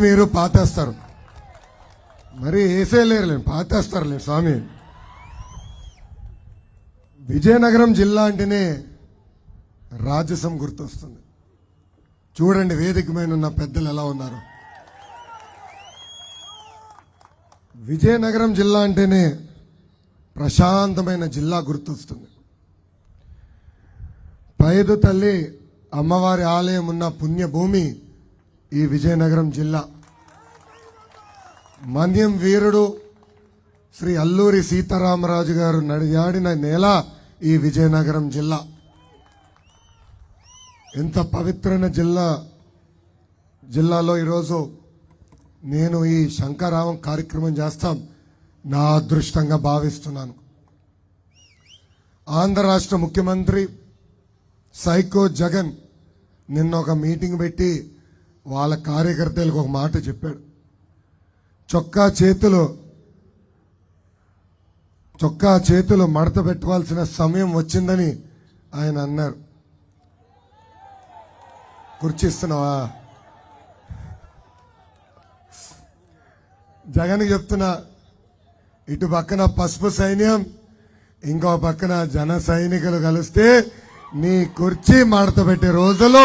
మీరు పాతేస్తారు. మరి వేసేయలేరులే పాతేస్తారులే స్వామి. విజయనగరం జిల్లా అంటేనే రాజసం గుర్తొస్తుంది. చూడండి వేదిక మీద ఉన్న పెద్దలు ఎలా ఉన్నారు. విజయనగరం జిల్లా అంటేనే ప్రశాంతమైన జిల్లా గుర్తొస్తుంది. పైదు తల్లి అమ్మవారి ఆలయం ఉన్న పుణ్యభూమి ఈ విజయనగరం జిల్లా. మన్యం వీరుడు శ్రీ అల్లూరి సీతారామరాజు గారు నడియాడిన నేల ఈ విజయనగరం జిల్లా. ఎంత పవిత్రమైన జిల్లా జిల్లాలో ఈరోజు నేను ఈ శంకరావం కార్యక్రమం చేస్తాం. నా అదృష్టంగా భావిస్తున్నాను. ఆంధ్ర రాష్ట్ర ముఖ్యమంత్రి సైకో జగన్ నిన్న ఒక మీటింగ్ పెట్టి వాళ్ళ కార్యకర్తలకు ఒక మాట చెప్పాడు. చొక్కా చేతులు చొక్కా చేతులు మడత పెట్టుకోవాల్సిన సమయం వచ్చిందని ఆయన అన్నారు. కుర్చిస్తున్నావా జగన్ చెప్తున్నా ఇటు పక్కన పసుపు సైన్యం ఇంకో పక్కన జన సైనికులు కలిస్తే నీ కుర్చీ మడత పెట్టే రోజులు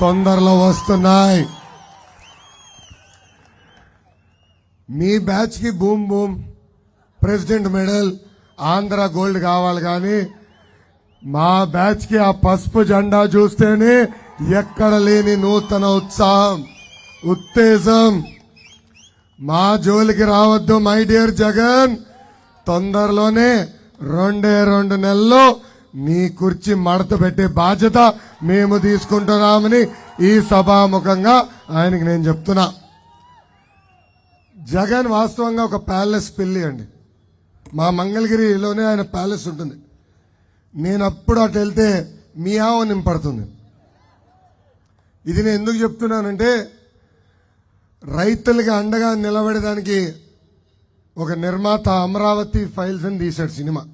తొందరలో వస్తున్నాయి. మీ బ్యాచ్కి boom boom president medal Andhra gold కావాలి కానీ మా బ్యాచ్కి ఆ పసుపు జెండా చూస్తేనే ఎక్కడ లేని నూతన ఉత్సాహం ఉత్తేజం. మా జోలికి రావద్దు మై డియర్ జగన్. తొందరలోనే రెండే రెండు నెలల్లో మీ కుర్చీ మడత పెట్టే బాధ్యత మేము తీసుకుంటున్నామని ఈ సభాముఖంగా ఆయనకి నేను చెప్తున్నా. జగన్ వాస్తవంగా ఒక ప్యాలెస్ పెళ్ళి అండి. మా మంగళగిరిలోనే ఆయన ప్యాలెస్ ఉంటుంది. నేను అప్పుడు అటు వెళ్తే మియావో నింపడుతుంది. ఇది నేను ఎందుకు చెప్తున్నానంటే రైతులకి అండగా నిలబడడానికి ఒక నిర్మాత అమరావతి ఫైల్స్ అని తీశాడు సినిమా.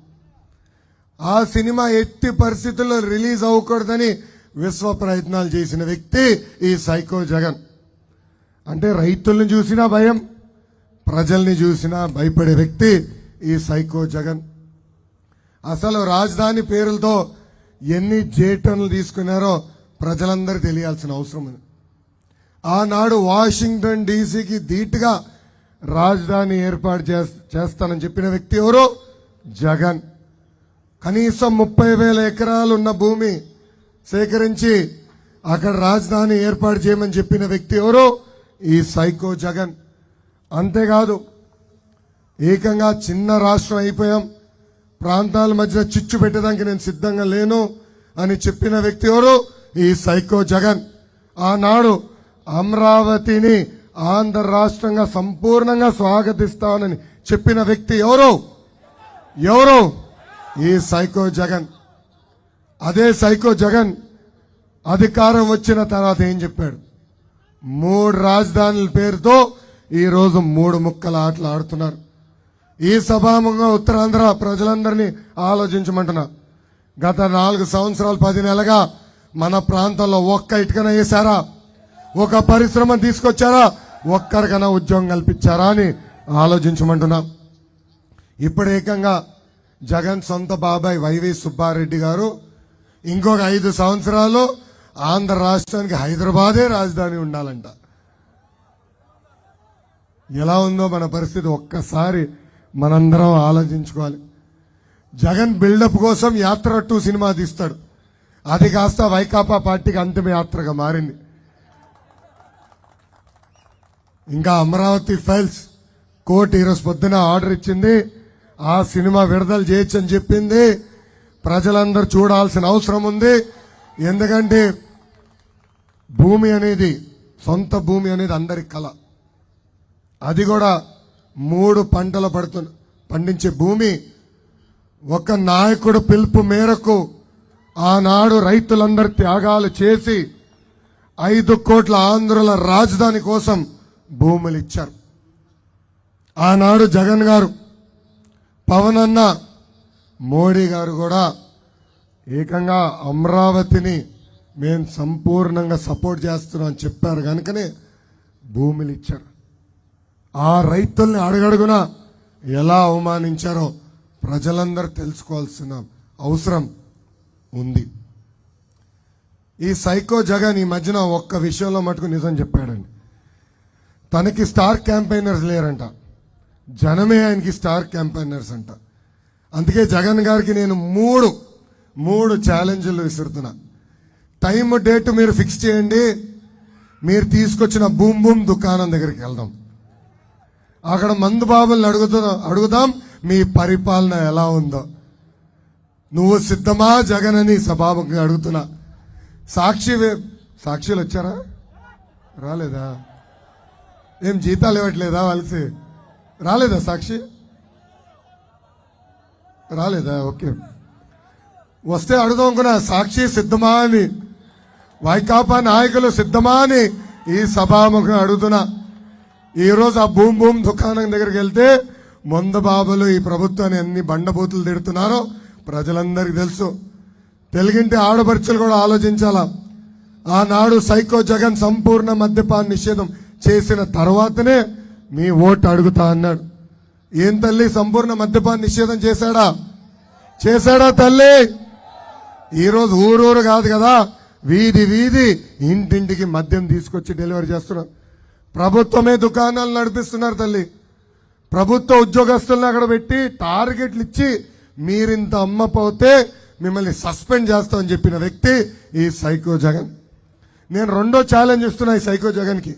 ఆ సినిమా ఎట్టి పరిస్థితుల్లో రిలీజ్ అవ్వకూడదని విశ్వ ప్రయత్నాలు చేసిన వ్యక్తి ఈ సైకో జగన్. అంటే రైతుల్ని చూసినా భయం ప్రజల్ని చూసినా భయపడే వ్యక్తి ఈ సైకో జగన్. అసలు రాజధాని పేరులతో ఎన్ని జేటన్లు తీసుకున్నారో ప్రజలందరూ తెలియాల్సిన అవసరం ఉంది. ఆనాడు వాషింగ్టన్ డీసీకి ధీటుగా రాజధాని ఏర్పాటు చేస్- చేస్తానని చెప్పిన వ్యక్తి ఎవరు? జగన్. కనీసం ముప్పై వేల ఎకరాలు ఉన్న భూమి సేకరించి అక్కడ రాజధాని ఏర్పాటు చేయమని చెప్పిన వ్యక్తి ఎవరు? ఈ సైకో జగన్. అంతేకాదు ఏకంగా చిన్న రాష్ట్రం అయిపోయాం. ప్రాంతాల మధ్య చిచ్చు పెట్టడానికి నేను సిద్ధంగా లేను అని చెప్పిన వ్యక్తి ఎవరు? ఈ సైకో జగన్. ఆనాడు అమరావతిని ఆంధ్ర రాష్ట్రంగా సంపూర్ణంగా స్వాగతిస్తానని చెప్పిన వ్యక్తి ఎవరు? ఎవరు? ఈ సైకో జగన్. అదే సైకో జగన్ అధికారం వచ్చిన తర్వాత ఏం చెప్పాడు? మూడు రాజధానుల పేరుతో ఈరోజు మూడు ముక్కల ఆటలు ఆడుతున్నారు. ఈ సభాముఖంగా ఉత్తరాంధ్ర ప్రజలందరినీ ఆలోచించమంటున్నా. గత నాలుగు సంవత్సరాలు పది నెలగా మన ప్రాంతంలో ఒక్క ఇటుకన వేశారా? ఒక పరిశ్రమ తీసుకొచ్చారా? ఒక్కరికైనా ఉద్యోగం కల్పించారా అని ఆలోచించమంటున్నా. ఇప్పుడు ఏకంగా జగన్ సొంత బాబాయ్ వైవి సుబ్బారెడ్డి గారు ఇంకొక ఐదు సంవత్సరాలు ఆంధ్ర రాష్ట్రానికి హైదరాబాదే రాజధాని ఉండాలంట. ఎలా ఉందో మన పరిస్థితి ఒక్కసారి మనందరం ఆలోచించుకోవాలి. జగన్ బిల్డప్ కోసం యాత్ర టూ సినిమా తీస్తాడు. అది కాస్త వైకాపా పార్టీకి అంతిమ యాత్రగా మారింది. ఇంకా అమరావతి ఫైల్స్ కోర్టు ఈరోజు పొద్దున ఆర్డర్ ఇచ్చింది. ఆ సినిమా విడుదల చేయొచ్చు అని చెప్పింది. ప్రజలందరూ చూడాల్సిన అవసరం ఉంది. ఎందుకంటే భూమి అనేది సొంత భూమి అనేది అందరి కళ. అది కూడా మూడు పంటలు పడుతున్న పండించే భూమి. ఒక నాయకుడు పిలుపు మేరకు ఆనాడు రైతులందరూ త్యాగాలు చేసి ఐదు కోట్ల ఆంధ్రుల రాజధాని కోసం భూములు ఇచ్చారు. ఆనాడు జగన్ గారు పవన్ అన్న మోడీ గారు కూడా ఏకంగా అమరావతిని మేము సంపూర్ణంగా సపోర్ట్ చేస్తున్నాం అని చెప్పారు. కనుకనే భూములు ఇచ్చారు. ఆ రైతుల్ని అడుగడుగున ఎలా అవమానించారో ప్రజలందరూ తెలుసుకోవాల్సిన అవసరం ఉంది. ఈ సైకో జగన్ ఈ మధ్యన ఒక్క విషయంలో మటుకు నిజం చెప్పాడండి. తనకి స్టార్ క్యాంపైనర్స్ లేరంట. జనమే ఆయనకి స్టార్ క్యాంపైనర్స్ అంట. అందుకే జగన్ గారికి నేను మూడు మూడు ఛాలెంజ్లు విసురుతున్నా. టైం డేట్ మీరు ఫిక్స్ చేయండి. మీరు తీసుకొచ్చిన బూమ్ బూమ్ దుకాణం దగ్గరికి వెళ్దాం. అక్కడ మందు బాబుల్ని అడుగుతున్నా అడుగుదాం మీ పరిపాలన ఎలా ఉందో. నువ్వు సిద్ధమా జగన్ అని సభాముఖంగా అడుగుతున్నా. సాక్షి వే- సాక్షులు వచ్చారా? రాలేదా? ఏం జీతాలు ఇవ్వట్లేదా వాళ్ళకి? రాలేదా సాక్షి? రాలేదా? ఓకే. వస్తే అడుగుదాం సాక్షి సిద్ధమా అని. వైకాపా నాయకులు సిద్ధమా అని ఈ సభాముఖం అడుగుతున్నా. ఈరోజు ఆ భూమ్ భూమ్ దుకాణం దగ్గరికి వెళ్తే మొంద బాబులు ఈ ప్రభుత్వాన్ని ఎన్ని బండబూతులు తిడుతున్నారో ప్రజలందరికీ తెలుసు. తెలుగింటి ఆడపడుచులు కూడా ఆలోచించాలా? ఆనాడు సైకో జగన్ సంపూర్ణ మద్యపాన నిషేధం. చేసిన తర్వాతనే మీ ఓటు అడుగుతా అన్నాడు. ఏం తల్లి సంపూర్ణ మద్యపాన నిషేధం చేశాడా? చేశాడా తల్లి? ఈరోజు ఊరూరు కాదు కదా వీధి వీధి ఇంటింటికి మద్యం తీసుకొచ్చి డెలివరీ చేస్తున్నారు. ప్రభుత్వమే దుకాణాలు నడిపిస్తున్నారు తల్లి. ప్రభుత్వ ఉద్యోగస్తులను అక్కడ పెట్టి టార్గెట్లు ఇచ్చి మీరింత అమ్మపోతే మిమ్మల్ని సస్పెండ్ చేస్తామని చెప్పిన వ్యక్తి ఈ సైకో జగన్. నేను రెండో ఛాలెంజ్ ఇస్తున్నా ఈ సైకో జగన్కి.